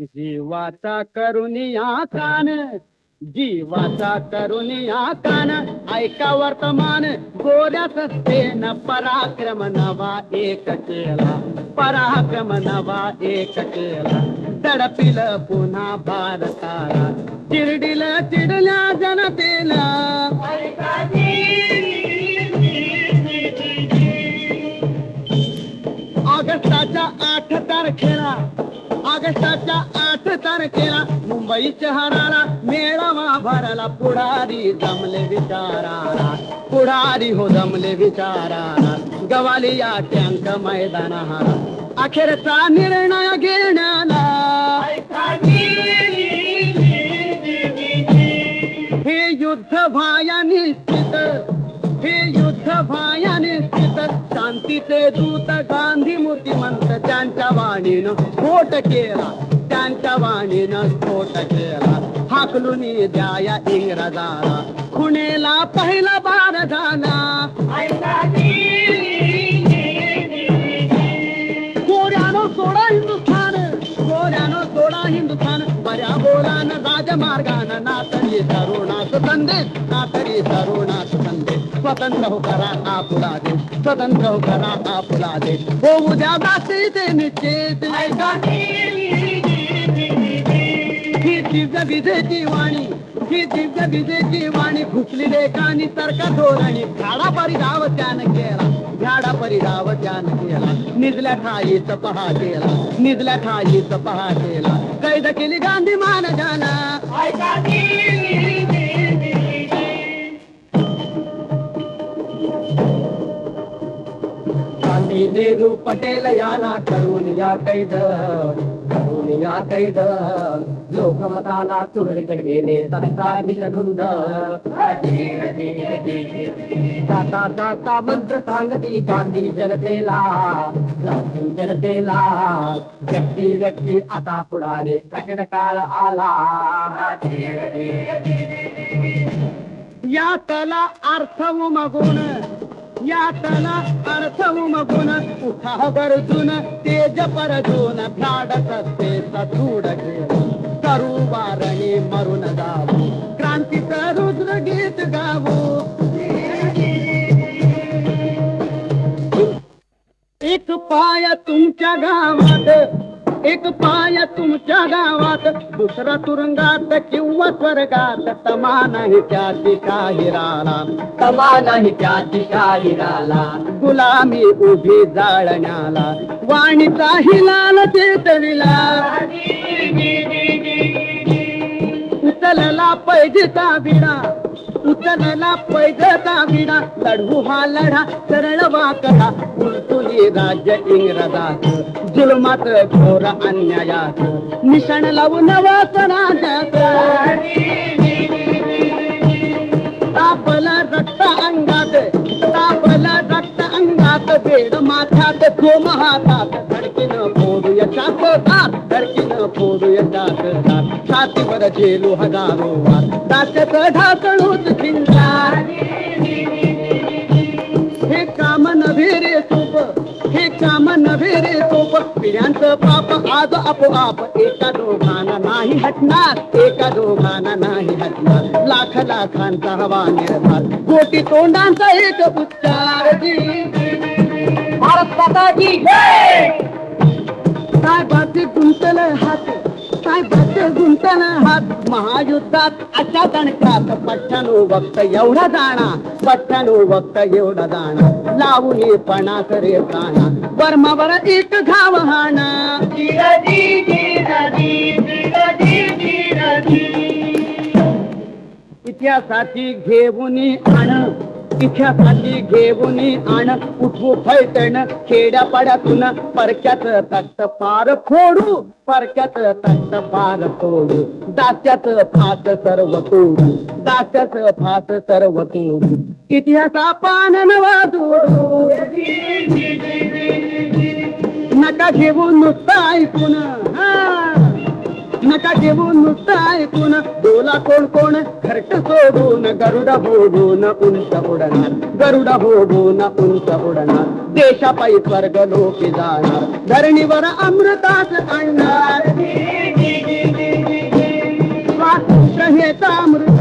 जीवाचा करुनिया कान जीवाचा करुनिया कान ऐका वर्तमान गोऱ्याच सेन पराक्रम नवा एक केला पराक्रम नवा एक केला. तडपिल पुन्हा भारताला चिरडिल चिडल्या जनतेला. ऑगस्टाच्या आठ तारखेला मुंबई शहराला मेळावा भरला. पुढारी जमले विचाराला. पुढारी हो जमले विचाराला. गवाली या टँक मैदानाला. अखेरचा निर्णय घे शांतीचे दूत गांधी मूर्तिमंत त्यांच्या वाणीनं स्फोट केला. त्यांच्या वाणीनं स्फोट केला. हाकलून द्या या इंग्रजाला. खुणेला पहिला बार झाला. गोऱ्यानो सोडा हिंदुस्थान. गोऱ्यानो सोडा हिंदुस्थान. बऱ्या बोलान राजमार्गानं नातरी तरुणास संदेश नातरी तरुणास स्वतंत्र हो करा आपुला दे स्वतंत्र हो करा आपुला दे हो उद्या जाते ते निश्चित ही दिव्य विजेची वाणी ही दिव्य विजेची वाणी लेखानी सरका धोरणी झाडा परिधाव त्यानं केला झाडा परिधाव त्यानं केला। निजल्या ठाईच पहा केला निजल्या ठाईच पहा केला। कैद केली गांधी महाराजांना गांधी बंधू पटेल याला करून या कैद करून या कैद लोकमताला तुरळीत गेले सरकारी धुंद जाता जाता मंत्र सांगती गांधी जनतेला गांधी जनतेला व्यक्ती व्यक्ती आता पुढारे प्रकट काळ आला या तला अर्थ उमगून यातना अर्थ उठा गरजून तेज परजून भ्याडत असते सदूड घेऊन करू वारणी मरून गावू क्रांतीचं रुद्र गीत गावू. एक पाया तुमच्या गावात एक पाय तुमच्या गावात दुसरा तुरुंगात किंवा स्वर्गात. तमा नाही त्याची काही राला तमा नाही त्याची काही राला गुलामी उभी जाळण्याला वाणीचा हिलाल चेतविला उचलला पैजेचा बिडा उतरला पैजेचा विडा लढू हा लढा सरळ वाकडा उलटुली राज्य इंग्रजात जुलमात घोर अन्यायात. निशाण लावून वासनाजात तापला रक्त अंगात तापला रक्त अंगात बेड माथ्यात गोम हातात. धडकीनं फोडूया दात धडकीनं फोडूया दात छातीवर झेलू हजारो वार. दात्यात ढाकळूच चिंता हे काम नव्हे रे सोप हे काम नव्हे रे सोप. पिढ्यांचं पाप आज आपोआप एका दोघांना नाही हटणार. एका दोघांना नाही हटणार. लाख लाखांचा हवा निर्धार कोटी तोंडांचा एक उच्चार. भारत माता की काय बाते गुंतल हात. काय बाते गुंतल हात महायुद्धात अशा दणकात पठ्ठ्यानो वक्त एवढा जाणा. पठ्ठ्यानो वक्त एवढा जाणा. लावून पणा करे काना बर्मावर एक घाव हाणा. इतिहासाची घेऊन आण इतिहासाची घेऊन आण. उठवू फैतण खेड्यापाड्यातून परक्यात तक्त पार फोडू. परक्यात तक्त पार फोडू. दात्यात फास सर्व तोडू. दास्याच फास सर्व तोडू. इतिहासा पान वाजू नका घेऊन नुसतं ऐकून. हा. नका देऊन नुसतं ऐकून बोला कोण कोण घरट सोडून गरुडा बोडून उंच उडणार गरुडा बोडून उंच उडणार देशापायी स्वर्ग लोके जाणार. धरणीवर अमृताच आणणार. स्वातंत्र हे अमृत.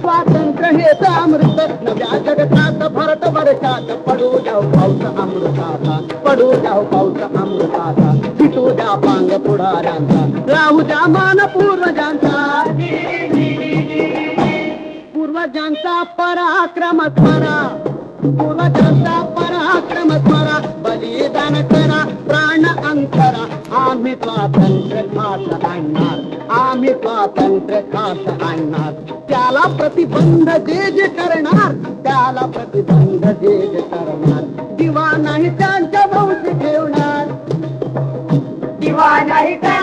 स्वातंत्र हे अमृत. नव्या जगतात भरत वर्षात पडू जाऊ पाऊस अमृताचा. पडू जाऊ पाऊस अमृताचा. पुढाऱ्यांचा. राहू द्या मान पूर्वजांचा. पूर्वजांचा पराक्रम करा. पूर्वजांचा पराक्रम करा. बलिदान करा प्राण अंतरा. आम्ही स्वातंत्र्य खास आणणार. आम्ही स्वातंत्र्य खास आणणार. त्याला प्रतिबंध जे जे करणार त्याला प्रतिबंध जे जे करणार. दिवा नाही त्यांच्या भोवती ठेवणार. दिवा